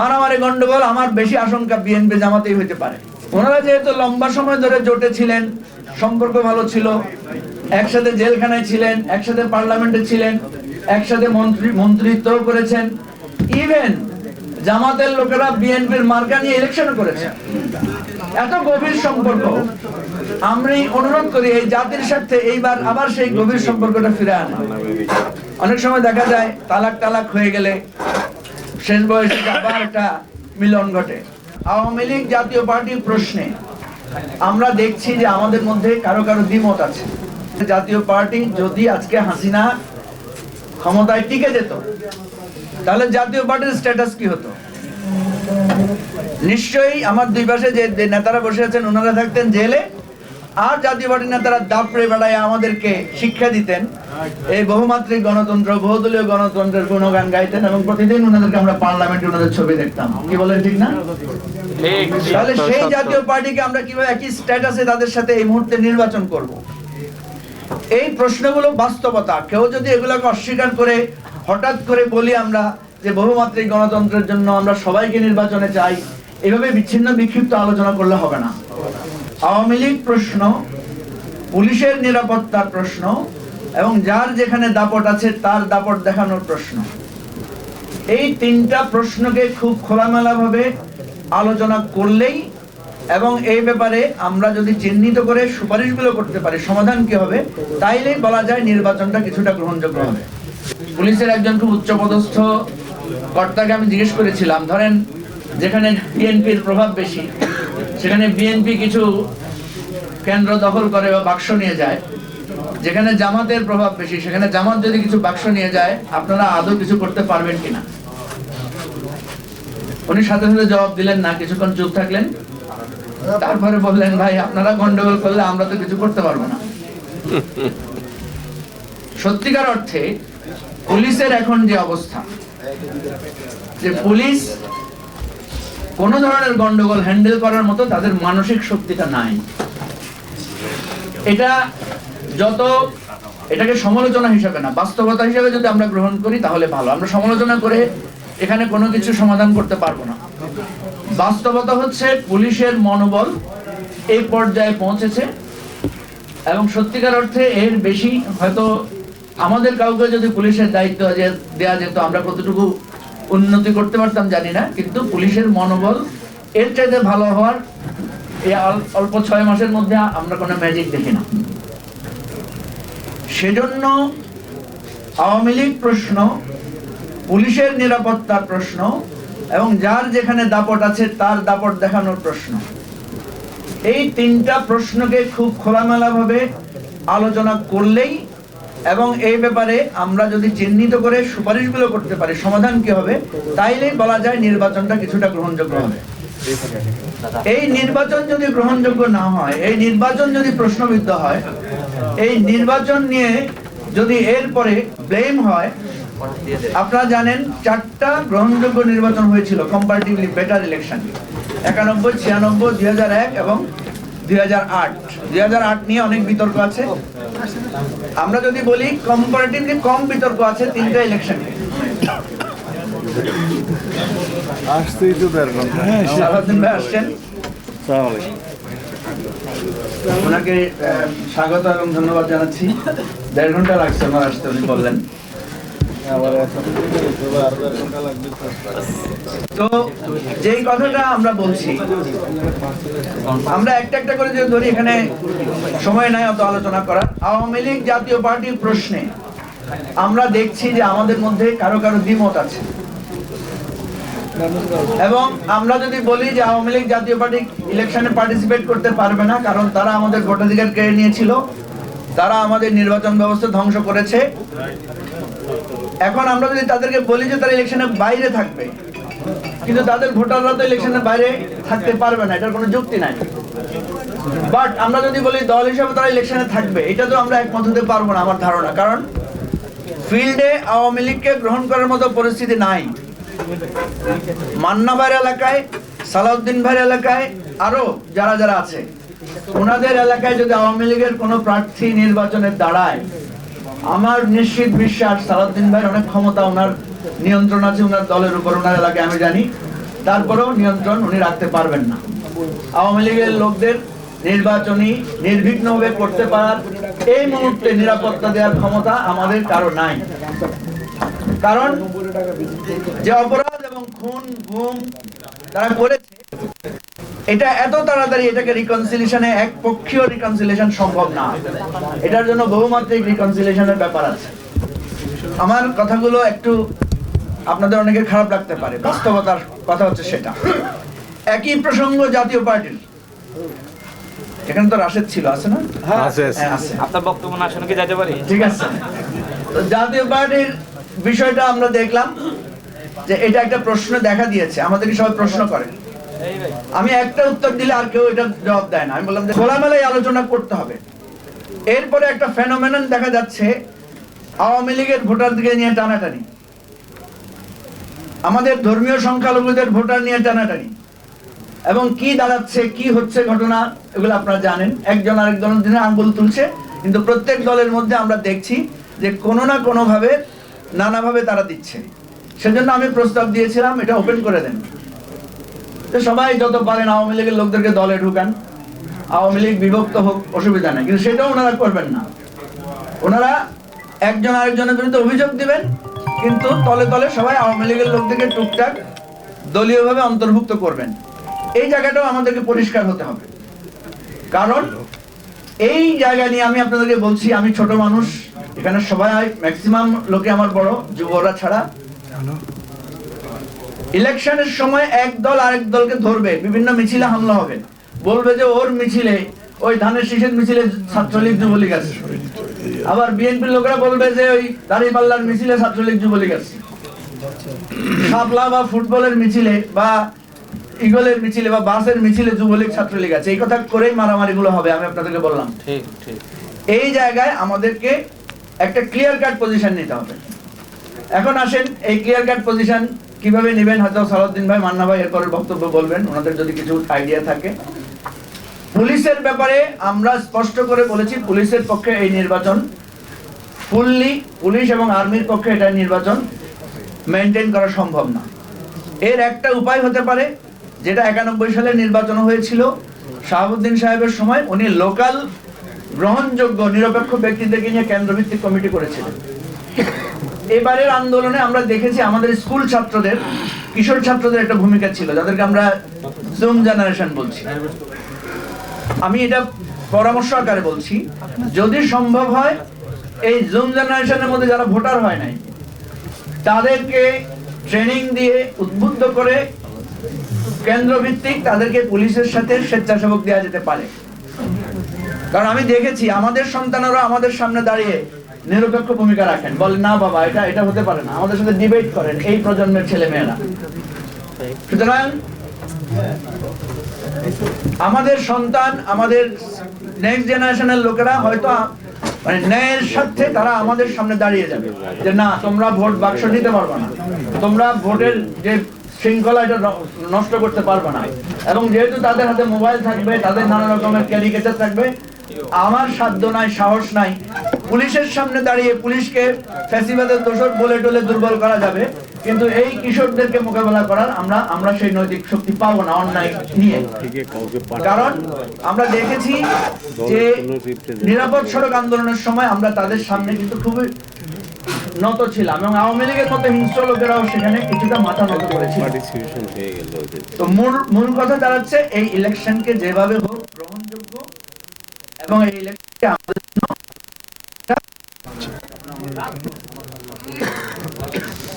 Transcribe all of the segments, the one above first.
মারামারি গন্ডগোল আমার বেশি আশঙ্কা বিএনপি জামাতেই হইতে পারে। ওনারা যেহেতু লম্বা সময় ধরে জোটে ছিলেন, সম্পর্ক ভালো ছিল, একসাথে জেলখানায় ছিলেন, একসাথে পার্লামেন্টে ছিলেন, একসাথে মন্ত্রী মন্ত্রিত্ব করেছেন ইভেন জামাতের লোকেরা বিএনপির মার্কা নিয়ে ইলেকশন করেছে। এত গভীর সম্পর্ক। আমি অনুরোধ করি, এই জাতির সাথে এইবার আবার সেই গভীর সম্পর্কটা ফিরে আনা। অনেক সময় দেখা যায় তালাক তালাক হয়ে গেলে শেষ বয়সে আবার একটা মিলন ঘটে। আওয়ামী লীগ জাতীয় পার্টির প্রশ্নে, আমরা দেখছি যে আমাদের মধ্যে কারও কারও দ্বিমত আছে। জাতীয় পার্টি যদি আজকে হাসিনা ক্ষমতায় টিকে যেত, তাহলে জাতীয় পার্টির স্ট্যাটাস কি হতো? নিশ্চয়ই আমার দুই পাশে যে নেতারা বসে আছেন, ওনারা থাকতেন জেলে, আর জাতীয় পার্টির নেতারা দাপড়ে বেড়ায় আমাদেরকে শিক্ষা দিতেন। এই বহুমাত্রিক গণতন্ত্র বহুদলীয় গণতন্ত্রের গুণগান গাইতেন এবং প্রতিদিন ওনাদেরকে আমরা পার্লামেন্টে ওনাদের ছবি দেখতাম। কি বলেন ঠিক না? তাহলে সেই জাতীয় পার্টিকে আমরা কীভাবে একই স্ট্যাটাসে তাদের সাথে এই মুহূর্তে নির্বাচন করব? এই প্রশ্নগুলো বাস্তবতা। কেউ যদি এগুলোকে অস্বীকার করে হঠাৎ করে বলি আমরা যে বহুমাত্রিক গণতন্ত্রের জন্য আমরা সবাইকে নির্বাচনে চাই এভাবে বিচ্ছিন্ন বিক্ষিপ্ত আলোচনা করলে হবে না। আওয়ামী লীগ প্রশ্ন পুলিশের নিরাপত্তার প্রশ্ন এবং যার যেখানে দাপট আছে, তার দাপট দেখানোর প্রশ্ন। এই তিনটা প্রশ্নকে খুব খোলামেলা ভাবে আলোচনা করলেই এবং এই ব্যাপারে আমরা যদি চিহ্নিত করে সুপারিশগুলো করতে পারি, সমাধান কি হবে? তাইলেই বলা যায় নির্বাচনটা কিছুটা গ্রহণযোগ্য হবে। পুলিশের একজন খুব উচ্চপদস্থ কর্তাকে আমি জিজ্ঞেস করেছিলাম, ধরেন যেখানে বিএনপির প্রভাব বেশি, সেখানে বিএনপি কিছু কেন্দ্র দখল করে বা বাক্স নিয়ে যায় যেখানে জামাতের প্রভাব বেশি, সেখানে জামাত যদি কিছু বাক্স নিয়ে যায়, আপনারা আদৌ কিছু করতে পারবেন কিনা? উনি সাথে সাথে জবাব দিলেন, না, কিছুক্ষণ চুপ থাকলেন। তারপরে বললেন, ভাই, আপনারা গন্ডগোল করলে আমরা তো কিছু করতে পারব না। সত্যিকার অর্থে, পুলিশের এখন যে অবস্থা, যে পুলিশ কোন ধরনের গন্ডগোল হ্যান্ডেল করার মতো তাদের মানসিক শক্তিটা নাই। এটা যত এটাকে সমালোচনা হিসাবে না, বাস্তবতা হিসাবে যদি আমরা গ্রহণ করি তাহলে ভালো। আমরা সমালোচনা করে এখানে কোনো কিছু সমাধান করতে পারব না। বাস্তবতা হচ্ছে পুলিশের মনোবল এই পর্যায়ে পৌঁছেছে এবং সত্যিকার অর্থে এর বেশি হয়তো আমাদের কাউকে যদি পুলিশের দায়িত্ব দেওয়া যেত, আমরা কতটুকু উন্নতি করতে পারতাম জানি না, কিন্তু পুলিশের মনোবল এর চাইতে ভালো হওয়ার এই অল্প ছয় মাসের মধ্যে আমরা কোনো ম্যাজিক দেখি না। সেজন্য আওয়ামী লীগ প্রশ্ন, পুলিশের নিরাপত্তার প্রশ্ন এবং যার যেখানে দাপট আছে তার দাপট দেখানোর প্রশ্ন। এই তিনটা প্রশ্নকে খুব খোলামেলা ভাবে আলোচনা করলেই এবং এই ব্যাপারে আমরা যদি চিহ্নিত করে সুপারিশগুলো করতে পারি, সমাধান কি হবে, তাইলেই বলা যায় নির্বাচনটা কিছুটা গ্রহণযোগ্য হবে। এই নির্বাচন যদি গ্রহণযোগ্য না হয়, এই নির্বাচন যদি প্রশ্নবিদ্ধ হয়, এই নির্বাচন নিয়ে যদি এরপরে ব্লেম হয়, আপনারা জানেন চারটা গ্রহণযোগ্য নির্বাচন হয়েছিল কম্পারেটিভলি বেটার ইলেকশন একানব্বই, ছিয়ানব্বই, দুই হাজার এক এবং দুই হাজার আট। দুই হাজার আট নিয়ে অনেক বিতর্ক আছে। আমরা যদি বলি কম্পারেটিভলি কম বিতর্ক আছে তিনটা ইলেকশন আসতেই তো দেড় ঘণ্টা সারাদিন ভাই আসছেন ওনাকে স্বাগত এবং ধন্যবাদ জানাচ্ছি দেড় ঘণ্টা লাগছে আমার আসতে উনি বললেন তো যেই কথাটা আমরা বলছি আমরা একটা একটা করে যদি ধরি এখানে সময় নাই অত আলোচনা করার। আওয়ামী লীগ জাতীয় পার্টির প্রশ্নে আমরা দেখছি যে আমাদের মধ্যে কারও কারও দ্বিমত আছে। এবং আমরা যদি বলি যে আওয়ামী লীগ জাতীয় পার্টি ইলেকশনে পার্টিসিপেট করতে পারবে না, কারণ তারা আমাদের ভোটাধিকার কেড়ে নিয়েছিল, তারা আমাদের নির্বাচন ব্যবস্থা ধ্বংস করেছে। এখন আমরা যদি তাদেরকে বলি যে তারা ইলেকশনের বাইরে থাকবে, কিন্তু তাদের ভোটাররা তো ইলেকশনের বাইরে থাকতে পারবে না, এটার কোনো যুক্তি নাই। বাট আমরা যদি বলি দল হিসাবে তারা ইলেকশনে থাকবে, এটা তো আমরা একমত হতে পারব না, আমার ধারণা। কারণ ফিল্ডে আওয়ামী লীগকে গ্রহণ করার মতো পরিস্থিতি নাই। মান্না ভাইয়ের এলাকায়, সালাউদ্দিন ভাইয়ের এলাকায়, আরও যারা যারা আছে, ওনাদের এলাকায় যদি আওয়ামী লীগের কোনো প্রার্থী নির্বাচনে দাঁড়ায়, আমার নিশ্চিত বিশ্বাস সালাউদ্দিন ভাইয়ের অনেক ক্ষমতা ওনার নিয়ন্ত্রণ আছে, ওনার দলের উপর, ওনার এলাকায় আমি জানি। তারপরেও নিয়ন্ত্রণ উনি রাখতে পারবেন না। আওয়ামী লীগের লোকদের নির্বাচনী নির্বিঘ্নভাবে করতে পারার এই মুহূর্তে নিরাপত্তা দেওয়ার ক্ষমতা আমাদের কারও নাই। কারণ যে অপরাধ এবং খুন গুম তারা করেছে এটা এত তাড়াতাড়ি এটাকে রিকনসিলিয়েশনে এক পক্ষীয় রিকনসিলিয়েশন সম্ভব না। এটার জন্য বহুমাত্রিক রিকনসিলিয়েশনের ব্যাপার আছে। আমার কথাগুলো একটু আপনাদের অনেকের খারাপ লাগতে পারে বাস্তবতার কথা হচ্ছে সেটা। একই প্রসঙ্গ জাতীয় পার্টির। এখানে তো রাশেদ ছিল আছে না? আছে, আছে। হ্যাঁ, আছে। আপনার বক্তব্য না শুনে কি যাইতে পারি? ঠিক আছে। জাতীয় পার্টির বিষয়টা আমরা দেখলাম যে এটা একটা প্রশ্ন দেখা দিয়েছে আমাদেরকে সবাই প্রশ্ন করে। আমি একটা উত্তর দিলে আর কেউ এটা জবাব দেয় না। আমি বললাম যে খোলামেলাই আলোচনা করতে হবে। এরপরে একটা ফেনোমেনন দেখা যাচ্ছে, আওয়ামী লীগের ভোটারদেরকে নিয়ে টানাটানি। আমাদের ধর্মীয় সংখ্যালঘুদের ভোটার নিয়ে টানাটানি। এবং কি দাঁড়াচ্ছে, কি হচ্ছে ঘটনা, এগুলো আপনারা জানেন। একজন আরেকজনের দিনে আঙ্গুল তুলছে, কিন্তু প্রত্যেক দলের মধ্যে আমরা দেখছি যে কোনো না কোনো ভাবে নানাভাবে তারা দিচ্ছে। সেজন্য আমি প্রস্তাব দিয়েছিলাম, এটা ওপেন করে দেন। সবাই যত পারেন আওয়ামী লীগের লোকদেরকে দলে ঢুকান। আওয়ামী লীগ বিভক্ত হোক, অসুবিধা নেই। কিন্তু সেটাও ওনারা করবেন না। ওনারা একজন আরেকজনের বিরুদ্ধে অভিযোগ দিবেন, কিন্তু তলে তলে সবাই আওয়ামী লীগের লোকদেরকে টুকটাক দলীয়ভাবে অন্তর্ভুক্ত করবেন। এই জায়গাটাও আমাদেরকে পরিষ্কার হতে হবে। কারণ এই জায়গা নিয়ে আমি আপনাদেরকে বলছি, আমি ছোট মানুষ এখানে সবাই ম্যাক্সিমাম লোকে আমার বড় যুবরা ছাড়া। ইলেকশনের সময় এক দল আরেক দলকে ধরবে বিভিন্ন মিছিলে হামলা হবে। বলবে যে ওর মিছিলে ওই ধানের শীষের মিছিলে ছাত্রলীগ যুবলীগ আছে। আবার বিএনপির লোকেরা বলবে যে ওই দাঁড়িপাল্লার মিছিলে ছাত্রলীগ যুবলীগ আছে। শাপলা বা ফুটবলের মিছিলে বা ইগলের মিছিলে বা বাসের মিছিলে যুবলীগ ছাত্রলীগ আছে। এই কথা করেই মারামারি গুলো হবে আমি আপনাদেরকে বললাম। ঠিক ঠিক। এই জায়গায় আমাদেরকে একটা ক্লিয়ার কাট পজিশন নিতে হবে। এখন আসেন, এই ক্লিয়ার কাট পজিশন কীভাবে নেবেন? হয়তো সালাউদ্দিন ভাই, মান্না ভাই এরপরে বক্তব্য বলবেন, ওনাদের যদি কিছু আইডিয়া থাকে। পুলিশের ব্যাপারে আমরা স্পষ্ট করে বলেছি, পুলিশের পক্ষে এই নির্বাচন ফুললি পুলিশ এবং আর্মির পক্ষে এটা নির্বাচন মেনটেন করা সম্ভব না। এর একটা উপায় হতে পারে, যেটা একানব্বই সালে নির্বাচন হয়েছিল, শাহাবুদ্দিন সাহেবের সময়, উনি লোকাল গ্রহণযোগ্য, নিরপেক্ষ ব্যক্তিদেরকে নিয়ে কেন্দ্রভিত্তিক কমিটি করেছিলেন এবারের আন্দোলনে আমরা দেখেছি আমাদের স্কুল ছাত্রদের, কিশোর ছাত্রদের একটা ভূমিকা ছিল, যাদেরকে আমরা জুম জেনারেশন বলছি। আমি এটা পরামর্শ আকারে বলছি, যদি সম্ভব হয়, এই জুম জেনারেশনের মধ্যে যারা ভোটার হয় নাই, তাদেরকে ট্রেনিং দিয়ে উদ্বুদ্ধ করে কেন্দ্র ভিত্তিক তাদেরকে পুলিশের সাথে স্বেচ্ছাসেবক দেওয়া যেতে পারে। কারণ আমি দেখেছি আমাদের সন্তানেরা আমাদের সামনে দাঁড়িয়ে নিরপেক্ষ ভূমিকা রাখেন। বলেন, না বাবা, এটা এটা হতে পারে না। আমাদের সাথে ডিবেট করেন এই প্রজন্মের ছেলে মেয়েরা সুতরাং, আমাদের সন্তান, আমাদের নেক্সট জেনারেশনের লোকেরা হয়তো মানে ন্যায়ের সাথে তারা আমাদের সামনে দাঁড়িয়ে যাবে। যে না, তোমরা ভোট বাক্স দিতে পারবে না। তোমরা ভোটের যে শৃঙ্খলা, এটা নষ্ট করতে পারবে না। এবং যেহেতু তাদের হাতে মোবাইল থাকবে, তাদের নানা রকমের ক্যারিকেচার থাকবে আমার সাধ্য নাই সাহস নাই। পুলিশের সামনে দাঁড়িয়ে পুলিশকে ফ্যাসিবাদের দোষর বলে টলে দুর্বল করা যাবে। কিন্তু এই কিশোরদেরকে মোকাবেলা করার আমরা আমরা সেই নৈতিক শক্তি পাবো না অন্যায় নিয়ে। কারণ আমরা দেখেছি যে নিরাপদ সড়ক আন্দোলনের সময় আমরা তাদের সামনে কিন্তু খুবই নত ছিলাম এবং আওয়ামী লীগের মতো হিংস্র লোকেরাও সেখানে কিছুটা মাথা নত করেছিল। তো মূল মূল কথা দাঁড়াচ্ছে এই ইলেকশনকে যেভাবে হোক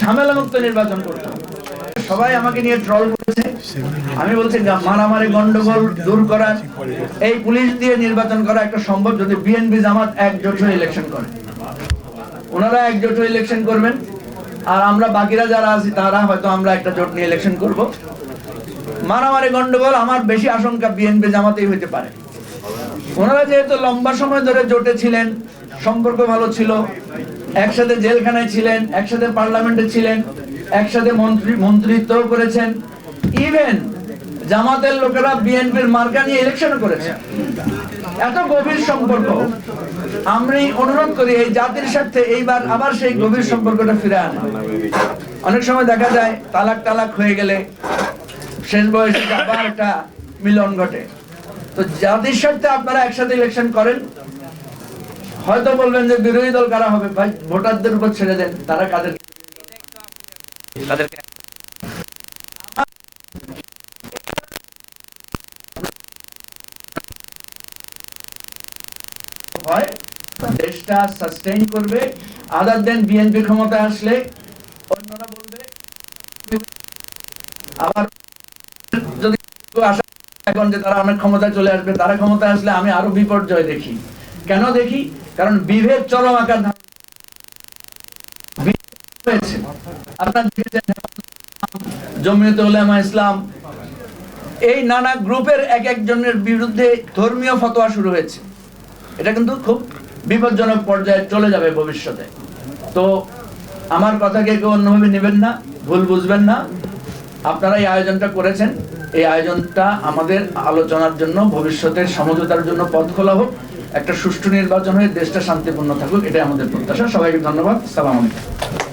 ঝামেলা মুক্ত নির্বাচন সবাই আমাকে নিয়ে ট্রল করেছে। আমি বলছি মারামারি, গন্ডগোল দূর করার, এই পুলিশ দিয়ে নির্বাচন করা একটা সম্ভব যদি বিএনপি জামাত ইলেকশন করে। ওনারা একজোট হয়ে ইলেকশন করবেন। আর আমরা বাকিরা যারা আছি, তারা হয়তো আমরা একটা জোট নিয়ে ইলেকশন করব। মারামারি, গন্ডগোল আমার বেশি আশঙ্কা বিএনপি জামাতেই হইতে পারে। ওনারা যেহেতু লম্বা সময় ধরে জোটে ছিলেন, সম্পর্ক ভালো ছিল, একসাথে জেলখানায় ছিলেন, একসাথে পার্লামেন্টে ছিলেন, একসাথে মন্ত্রী মন্ত্রিত্ব করেছেন ইভেন জামাতের লোকেরা বিএনপির মার্কা নিয়ে ইলেকশন করেছে। এত গভীর সম্পর্ক। আমি অনুরোধ করি, এই জাতির সাথে এইবার আবার সেই গভীর সম্পর্কটা ফিরে আনা। অনেক সময় দেখা যায় তালাক তালাক হয়ে গেলে শেষ বয়সে আবার একটা মিলন ঘটে। তো জাতির স্বার্থে আপনারা একসাথে ইলেকশন করেন হয়তো বলবেন যে বিরোধী দল কারা হবে? ভাই ভোটারদের উপর ছেড়ে দেন তারা কাদের? তাদেরকে হয় দেশটা সাস্টেইন করবে আদার দেন বিএনপি ক্ষমতা আসলে অন্যরা বলবে আবার যদি এখন যে তারা অনেক ক্ষমতায় চলে আসবে, তারা ক্ষমতায় আসলে আমি আরও বিপর্যয় দেখি। কেন দেখি? কারণ বিভেদ চরম আকার হয়েছে আপনারা দেখেছেন জমিয়ত উলামা ইসলাম, এই নানা গ্রুপের এক একজনের বিরুদ্ধে ধর্মীয় ফতোয়া শুরু হয়েছে। এটা কিন্তু খুব বিপজ্জনক পর্যায়ে চলে যাবে ভবিষ্যতে। তো আমার কথাকে কেউ অন্যভাবে নেবেন না, ভুল বুঝবেন না। আপনারা এই আয়োজনটা করেছেন। এই আয়োজনটা আমাদের আলোচনার জন্য, ভবিষ্যতের সমঝোতার জন্য পথ খোলা হোক। একটা সুষ্ঠু নির্বাচন হয়ে দেশটা শান্তিপূর্ণ থাকুক, এটাই আমাদের প্রত্যাশা। সবাইকে ধন্যবাদ। সালাম আলাইকুম।